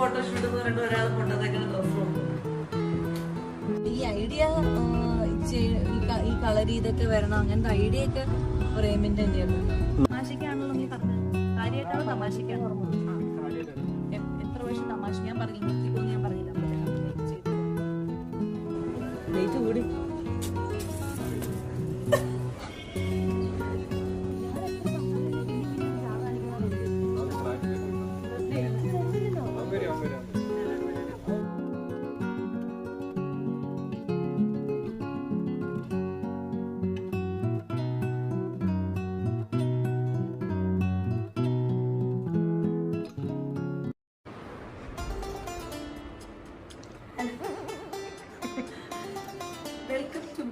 Photoshoot എന്ന് പറഞ്ഞിട്ട് ഒരാൾ കൊണ്ടുവന്നേക്കുന്ന ഡ്രസ്സ് ഈ ഐഡിയ ഈ കളർ ഇതൊക്കെ വരണം അങ്ങനത്തെ ഐഡിയ ഒക്കെ പ്രേമിന്റെ തന്നെയായിരുന്നു തമാശക്കാണല്ലോ നീ പറഞ്ഞത്. കാര്യമായിട്ടാണ് തമാശക്കാൻ എ-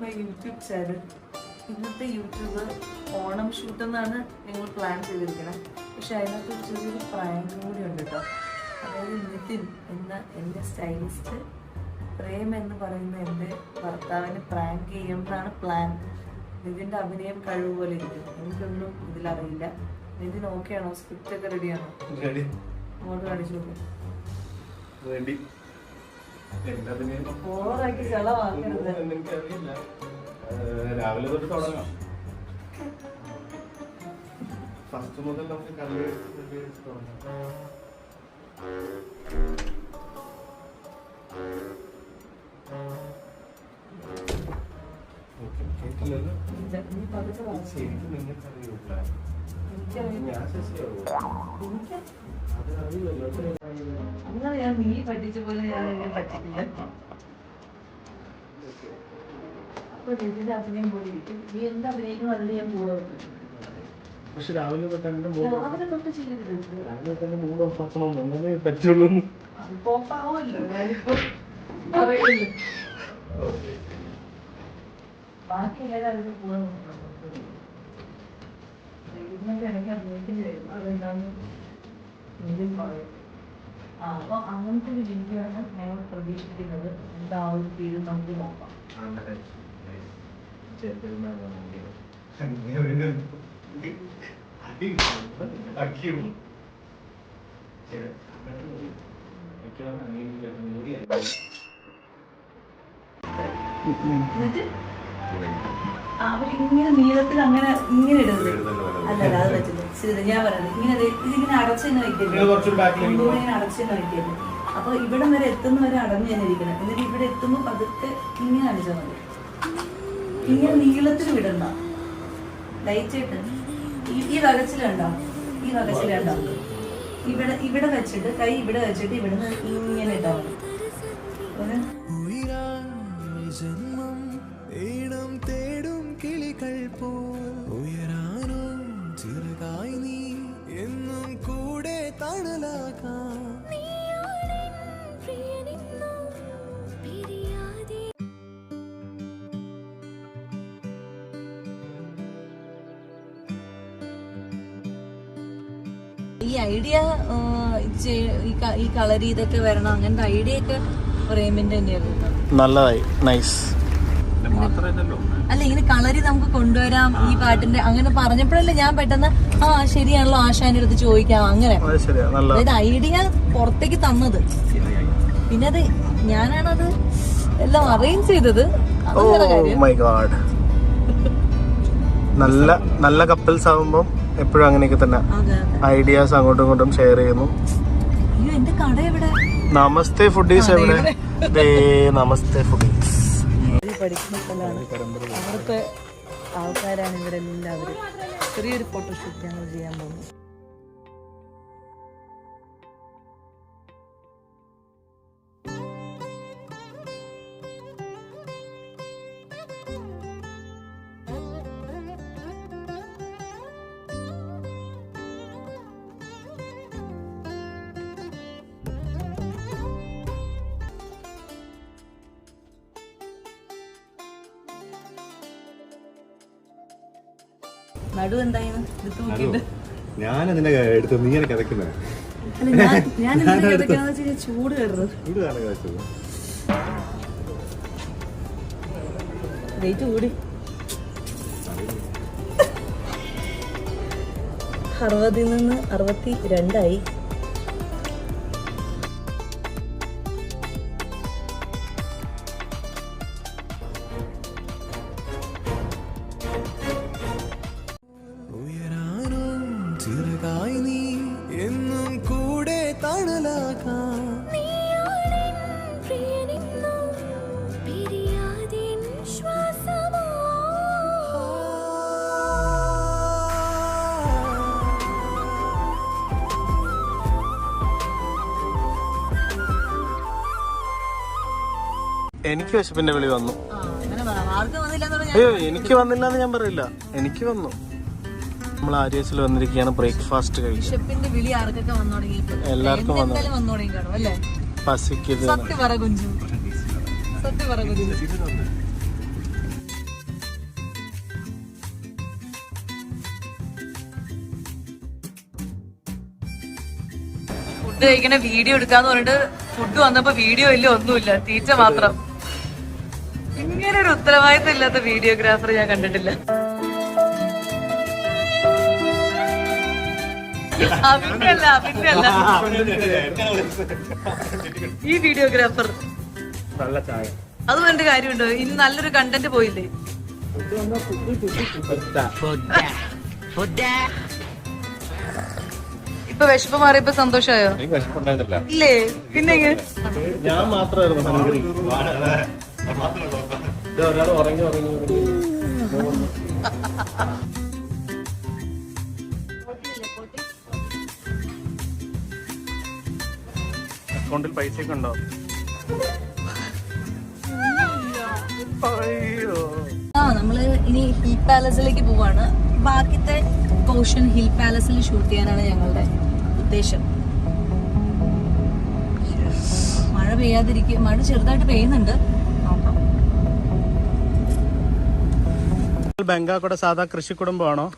മൈ യൂട്യൂബ് ചാനൽ ഇന്നത്തെ യൂട്യൂബ് ഓണം ഷൂട്ട് എന്നാണ് ഞങ്ങൾ പ്ലാൻ ചെയ്തിരിക്കുന്നത് പക്ഷെ അതിനകത്ത് ഒരു ചെറിയൊരു പ്രായം കൂടി ഉണ്ട് കേട്ടോ അതായത് നിതിൻ എന്ന എന്റെ സ്റ്റൈലിസ്റ്റ് പ്രേം എന്ന് പറയുന്ന എന്റെ ഭർത്താവിനെ പ്രാങ്ക് ചെയ്യുമെന്നാണ് പ്ലാൻ നിതിന്റെ അഭിനയം കഴിവ് പോലെ ഇരിക്കും. എനിക്കൊന്നും ഇതിലറിയില്ല. നിതിൻ ഓക്കെ ആണോ? സ്ക്രിപ്റ്റ് ഒക്കെ റെഡിയാണോ റെഡി അങ്ങോട്ട് കാണിച്ചു നോക്കും. രാവിലെ തൊട്ട് തുടങ്ങാം ഫസ്റ്റ് മുതൽ നമുക്ക് കളി തുടങ്ങാം. ശരിക്കും നിങ്ങൾക്കറിയൂല. ഞാൻ ശശിയാവോ? അത് അറിയില്ലല്ലോ. ഞാൻ നീ പറ്റിച്ച പോലെ ഞാൻ എന്നെ പറ്റിക്കില്ല അപ്പൊ അഭിനയം ഇരിക്കും നീ എന്ത് അഭിനയിക്കും അതിൽ ഞാൻ കൂടെ പക്ഷെ രാവിലെ തൊട്ട് തൊട്ട് ചെയ്യരുത്. രാവിലെ തന്നെ മൂഡ് ഓഫ് ആക്കണം. അങ്ങനെ പറ്റുള്ളൂ. അത് പോപ്പാവുമല്ലോ ഞാനിപ്പോ പറയുന്നു ബാക്കി എല്ലാവരും അതിന് പോകാൻ എനിക്ക് അഭിനയിക്കും അതെന്താന്ന് നിതിൻ പറയും അപ്പൊ അങ്ങനത്തെ ഒരു രീതിയാണ് ഞങ്ങൾ പ്രതീക്ഷിക്കുന്നത്. എന്താ ആ ഒരു ഫീൽ നമുക്ക് നോക്കാം. എന്നിട്ട് അവരിങ്ങനെ നീളത്തിൽ അങ്ങനെ ഇങ്ങനെ ഇടുന്നത്. അല്ലല്ല അത് പറ്റില്ല. ശരി ഞാൻ പറയുന്നത്. ഇങ്ങനെ ഇതിങ്ങനെ അടച്ചെന്ന് തന്നെ അടച്ചെന്ന് വയ്ക്കരുത് അപ്പൊ ഇവിടം വരെ എത്തുന്ന വരെ അടഞ്ഞു തന്നെ ഇരിക്കണം. എന്നിട്ട് ഇവിടെ എത്തുമ്പോൾ പതുക്കെ ഇങ്ങനെ അടിച്ചാൽ മതി. ഇങ്ങനെ നീളത്തിൽ വിടണ്ട. ലൈറ്റായിട്ട് ഈ ഈ വകച്ചിലുണ്ടോ ഈ വകച്ചിലുണ്ടോ ഇവിടെ ഇവിടെ വെച്ചിട്ട് കൈ ഇവിടെ വെച്ചിട്ട് ഇവിടുന്ന് ഇങ്ങനെ ഇട്ടാൽ മതി. കിളികൾ പോ ഉയരാനോ ചെറുതായി നീ എന്നും കൂടെ തണലാക്കാം ഈ ഐഡിയ ഈ കളരി ഇതൊക്കെ വരണം അങ്ങനത്തെ ഐഡിയ ഒക്കെ പ്രേമിന്റെ തന്നെയായിരുന്നു നല്ലതായി. നൈസ് അല്ല ഇങ്ങനെ കളരി നമുക്ക് കൊണ്ടുവരാം ഈ പാട്ടിന്റെ അങ്ങനെ പറഞ്ഞപ്പോഴല്ലേ ഞാൻ പെട്ടെന്ന് ആ ശരിയാണല്ലോ ആശാന്റെ അടുത്ത് ചോദിക്കാം അങ്ങനെ. അതായത് ഐഡിയ പുറത്തേക്ക് തന്നത്. പിന്നെ അത് ഞാനാണത് എല്ലാം അറേഞ്ച് ചെയ്തത്. ഗാഡ് നല്ല നല്ല കപ്പിൾസ് ആവുമ്പം എപ്പോഴും അങ്ങനെയൊക്കെ തന്നെ ഐഡിയാസ് അങ്ങോട്ടും ഇങ്ങോട്ടും ഷെയർ ചെയ്യുന്നു. നമസ്തേ ഫുഡീസ് എവിടെ? നമസ്തേ ഫുഡീസ് പഠിക്കുന്ന സ്ഥലമാണ്. അവിടുത്തെ ആൾക്കാരാണ് ഇവിടെ എല്ലാവരും. ചെറിയൊരു ഫോട്ടോഷൂട്ട് ഞങ്ങൾ ചെയ്യാൻ പോകുന്നു. നടു എന്തായിരുന്നു ഞാൻ അതിന്റെ എടുത്ത് നീ എനിക്ക് കിതക്കുന്നത് ഞാൻ ചൂട് കയറുന്നത്. വെയിറ്റ് കൂടി. അറുപതിൽ നിന്ന് അറുപത്തി രണ്ടായി എനിക്ക് വിശപ്പിന്റെ വിളി വന്നു. അയ്യോ എനിക്ക് വന്നില്ല എന്ന് ഞാൻ പറയില്ല. എനിക്ക് വന്നു. നമ്മൾ ആര്യസിൽ വന്നിരിക്കുകയാണ് ബ്രേക്ക്ഫാസ്റ്റ് കഴിച്ചു എല്ലാവർക്കും വന്നു. പസിക്കത് ഫുഡ് കഴിക്കണ വീഡിയോ എടുക്കാന്ന് പറഞ്ഞിട്ട് ഫുഡ് വന്നപ്പോ വീഡിയോ ഇല്ല ഒന്നുമില്ല. തീറ്റ മാത്രം. ഇങ്ങനെ ഒരു ഉത്തരവാദിത്തം ഇല്ലാത്ത വീഡിയോഗ്രാഫർ ഞാൻ കണ്ടിട്ടില്ല. പിന്നെയല്ല പിന്നെയല്ല ഈ വീഡിയോഗ്രാഫർ. നല്ല ചായ അത് പറഞ്ഞിട്ട് കാര്യമുണ്ടോ? ഇനി നല്ലൊരു കണ്ടന്റ് പോയില്ലേ? ഇപ്പൊ വിശപ്പ് മാറിയപ്പോ സന്തോഷമായോ ഇല്ലേ? പിന്നെ? ഞാൻ മാത്രമായിരുന്നു ഒരാൾ ഉറങ്ങി ഉറങ്ങി ഉറങ്ങി. അക്കൗണ്ടിൽ പൈസ ഒക്കെ ഉണ്ടോ ആ നമ്മൾ ഇനി ഹിൽ പാലസിലേക്ക് പോവാണ്. ബാക്കിത്തെ പോർഷൻ ഹിൽ പാലസിൽ ഷൂട്ട് ചെയ്യാനാണ് ഞങ്ങളുടെ ഉദ്ദേശം. മഴ പെയ്യാതിരിക്കും മഴ ചെറുതായിട്ട് പെയ്യുന്നുണ്ട്. ബംഗാക്കോടെ സാധാ കൃഷി കുടുംബമാണോ?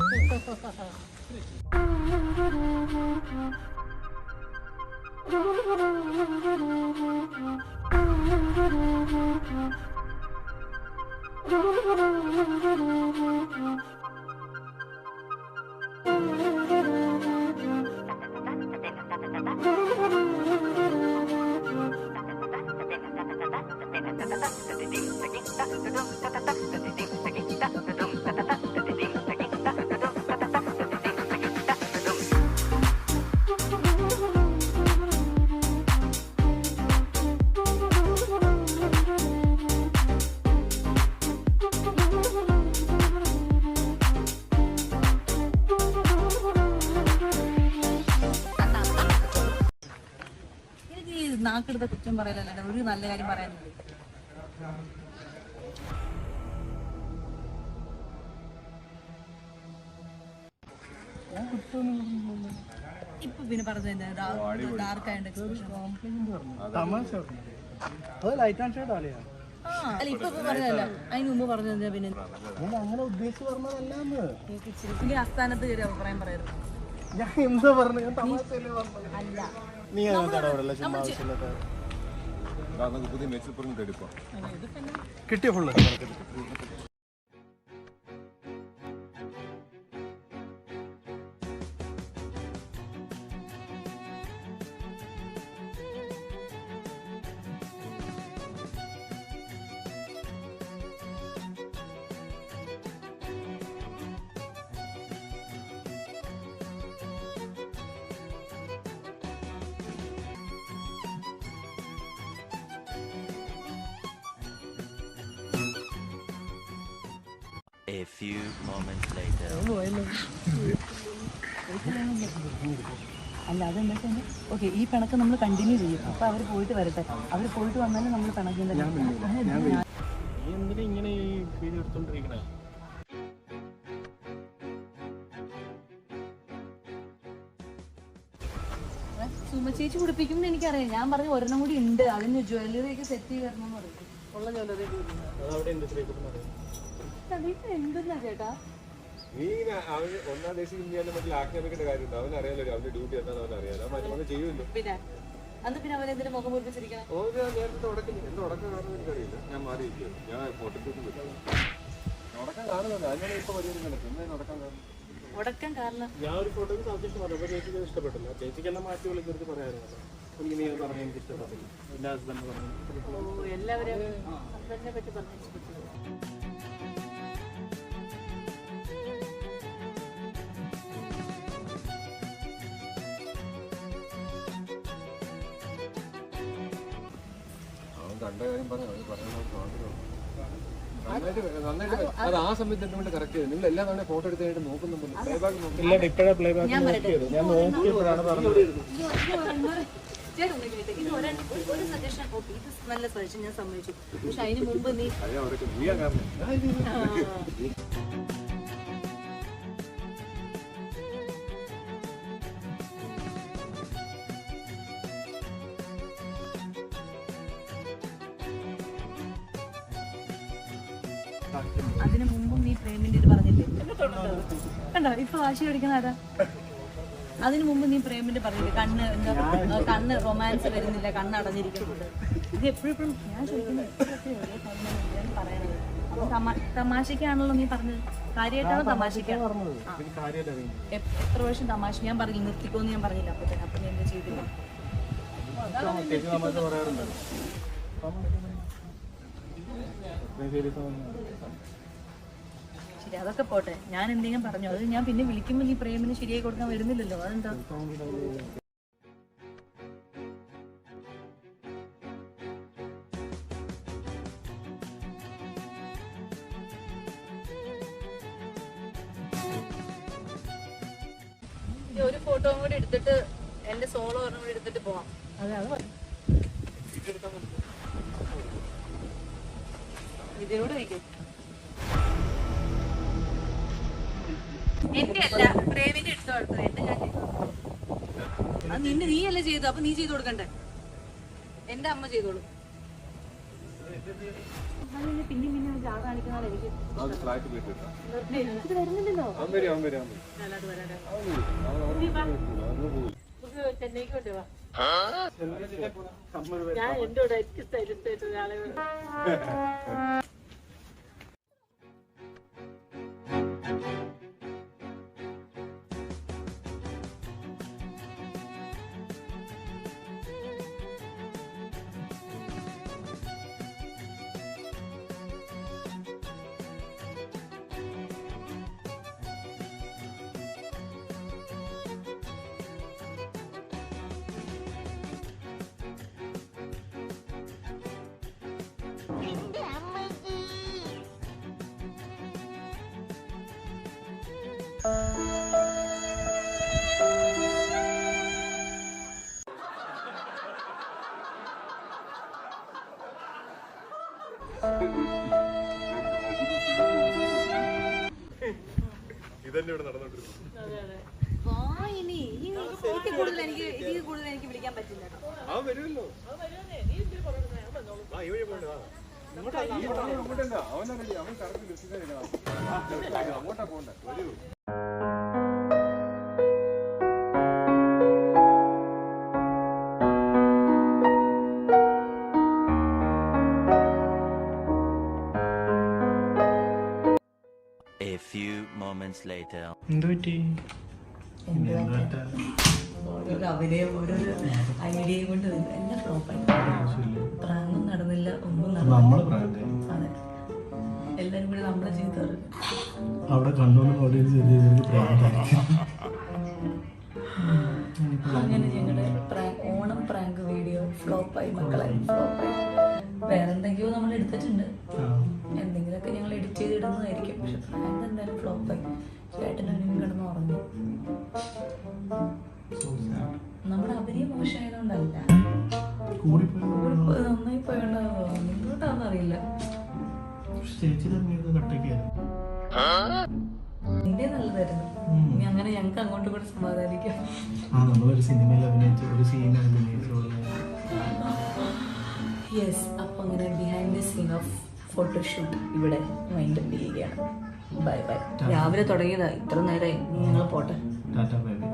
നാക്കെടുത്ത കുറ്റം പറയലല്ല. ഒരു നല്ല കാര്യം പറയാനുണ്ട് ഇപ്പൊ പിന്നെ പറഞ്ഞത് ഡാർക്ക് ആയിട്ട് എക്സ്പ്രഷൻ അല്ല ഇപ്പൊ പറഞ്ഞല്ല പറഞ്ഞതല്ല. അതിന് മുമ്പ് പറഞ്ഞത് പിന്നെ? ഞാൻ അങ്ങനെ ഉദ്ദേശിച്ച് പറഞ്ഞതല്ലാന്ന്. ആസ്ഥാനത്ത് കയറി അഭിപ്രായം പറയരുത്. ഞാൻ എന്താ പറഞ്ഞു ഞാൻ തമാശയല്ലേ പറഞ്ഞത്. അല്ല. നീ അങ്ങനെ തടവിടല്ല ചുമ്മാ ആവശ്യമില്ലാത്ത പുതിയ മെച്ചിൽ എടുപ്പോ കിട്ടിയ full A few moments later. അല്ല അതെന്താ വെച്ചാൽ ഓക്കെ ഈ പിണക്ക് നമ്മൾ കണ്ടിന്യൂ ചെയ്യും. അപ്പൊ അവർ പോയിട്ട് വരട്ടെ. അവർ പോയിട്ട് വന്നാലും നമ്മൾ ഇങ്ങനെ ഈ എടുത്തോണ്ടിരിക്കണേ? സുമ ചേച്ചി പിടിപ്പിക്കുമെന്ന് എനിക്കറിയാം. ഞാൻ പറഞ്ഞു ഒരെണ്ണം കൂടി ഉണ്ട്. അതിന് ജ്വല്ലറി ഒക്കെ സെറ്റ് ചെയ്ത് തരണം എന്ന് പറയും ഉള്ള ജ്വല്ലറി എന്തെന്നാ ചേട്ടാ? നീ അവന് ഒന്നാം ദേശം ഇന്ത്യയിലെ മറ്റേ ആജ്ഞാപിക്കേണ്ട കാര്യമുണ്ട്. അവൻ അറിയാലോ അവന്റെ ഡ്യൂട്ടി എന്താണെന്ന് അവൻ അറിയാലോ. അവൻ ചെയ്യുമല്ലോ. പിന്നെ? അന്ന് പിന്നെ അവരെന്തിനും മുഖം മുറിപ്പിച്ചിരിക്കണം ഓ ഞാൻ നേരത്തെ തുടക്കം എന്റെ തുടക്കം കാണുന്നത് എനിക്കറിയില്ല. ഞാൻ മാറിയിരിക്കും ഞാൻ ഫോട്ടോഷൂട്ട് തുടക്കം കാണുന്നുണ്ട്. അതിനാണ് ഇപ്പൊ പരിപാടി പിന്നെ തുടക്കം കാരണം? ഉടക്കം കാരണം. ഞാൻ ഒരു ഫോട്ടോക്ക് സജഷൻ പറഞ്ഞു. അപ്പോൾ ചേച്ചിക്ക് ഇഷ്ടപ്പെട്ടില്ല. ചേച്ചിക്ക് എന്നെ മാറ്റി വിളിച്ചെടുത്ത് പറയാമായിരുന്നു എനിക്ക് നീ പറഞ്ഞ എനിക്ക് ഇഷ്ടപ്പെട്ടില്ല. എന്റെ ഹസ്ബൻഡ് പറഞ്ഞു. എല്ലാവരും ഹസ്ബൻഡിനെ പറ്റി പറഞ്ഞു കണ്ട കാര്യം പറയാം അത് പറയാനുള്ള നന്നായിട്ട് അത് ആ സമയത്ത് കറക്റ്റ് ചെയ്തു നിങ്ങൾ എല്ലാ തവണ ഫോട്ടോ എടുത്ത് കഴിഞ്ഞിട്ട് നോക്കുന്നുണ്ടല്ലോ പ്ലേബാക്ക് നോക്കി ഇല്ല ഇപ്പോഴാണ് പ്ലേ ബാക്ക് നോക്കിയത്. ഞാൻ നോക്കിയപ്പോഴാണ് പറഞ്ഞത്. ഒരു സജഷൻ ഓക്കെ ഇത് നല്ല സജഷൻ ഞാൻ സമ്മതിച്ചു. പക്ഷെ അതിന് മുമ്പ് നീ കണ്ടോ? ഇപ്പൊ വാശി പിടിക്കുന്ന ആരാ? അതിനു മുമ്പ് നീ പ്രേമിന്റെ പറഞ്ഞില്ലേ കണ്ണ് എന്താ കണ്ണ് റൊമാൻസ് വരുന്നില്ല കണ്ണ് അടഞ്ഞിരിക്കുന്നുണ്ട്. ഇത് എപ്പോഴും ഞാൻ ചോദിക്കുന്നത് തമാശക്കാണല്ലോ നീ പറഞ്ഞത്. കാര്യമായിട്ടാണോ തമാശക്കാണോ എത്ര വർഷം തമാശ? ഞാൻ പറഞ്ഞില്ല നിർത്തിക്കോന്ന് ഞാൻ പറഞ്ഞില്ല. അപ്പൊ അപ്പൊ നീ എന്താ ചെയ്തില്ല. ശരി അതൊക്കെ പോട്ടെ. ഞാൻ എന്തെങ്കിലും പറഞ്ഞു? അത് ഞാൻ പിന്നെ വിളിക്കുമ്പോൾ നീ പ്രേമിന് ശരിയായി കൊടുക്കാൻ വരുന്നില്ലല്ലോ. അതെന്താ? ഒരു ഫോട്ടോ കൂടി എടുത്തിട്ട് എന്റെ സോളോ ഒരെണ്ണം കൂടി എടുത്തിട്ട് പോവാം. അതെ അത്. ഇതിലൂടെ വയ്ക്കും നിന്നെ നീ അല്ലേ ചെയ്തു അപ്പൊ നീ ചെയ്തു കൊടുക്കണ്ടേ? എന്റെ അമ്മ ചെയ്തോളൂ. എന്നാലും പിന്നെ പിന്നെ ജാഥ കാണിക്കുന്ന എനിക്ക് ചെന്നൈക്ക് കൊണ്ടുപോവാ ഞാൻ എന്റെ കൂടെ എനിക്ക് ആയിട്ട് ഒരാളെ അങ്ങോട്ടാ പോകണ്ട വരൂ A few moments later. എന്ത് പറ്റി ഓരോരോ അഭിനയം ഓരോരോ ഐഡിയയും കൊണ്ട്. എല്ലാം ഫ്ലോപ്പായി പ്രാങ്ങും നടന്നില്ല ഒന്നും നടന്നില്ല. അതെ. എല്ലാരും കൂടി നമ്മളെ പറഞ്ഞു അവിടെ കണ്ടോണ്ട് ഓഡിയൻസ് അങ്ങനെ ഞങ്ങളുടെ ഓണം പ്രാങ്ക് വീഡിയോ ഫ്ലോപ്പായി മക്കളെ ഫ്ലോപ്പായി വേറെ എന്തെങ്കിലുമോ നമ്മൾ എടുത്തിട്ടുണ്ട്. എന്തെങ്കിലുമൊക്കെ ഞങ്ങൾ എഡിറ്റ് ചെയ്ത് ഇടുന്നതായിരിക്കും പക്ഷെ പ്രാങ്ക് എന്തായാലും ഫ്ലോപ്പായി ചേട്ടനും കിടന്ന് ഉറങ്ങി. നമ്മുടെ അഭിനയം മോശമായതുകൊണ്ടല്ല. നന്നായി പോയോണ്ടോ നിന്റെ നല്ലതായിരുന്നു. ഇനി അങ്ങനെ ഞങ്ങൾക്ക് അങ്ങോട്ടും കൂടെ സമാധാനിക്കാം. ആ നമ്മളൊരു സിനിമയിൽ അഭിനയിച്ച ഒരു സീൻ യെസ് അപ്പൊ അങ്ങനെ behind the scene of photoshoot ഇവിടെ മൈൻഡ് അപ്പ് ചെയ്യുകയാണ്. ബൈ ബൈ രാവിലെ തുടങ്ങിയതാ. ഇത്ര നേരമായി ഞങ്ങൾ പോട്ടെ. Tata bye bye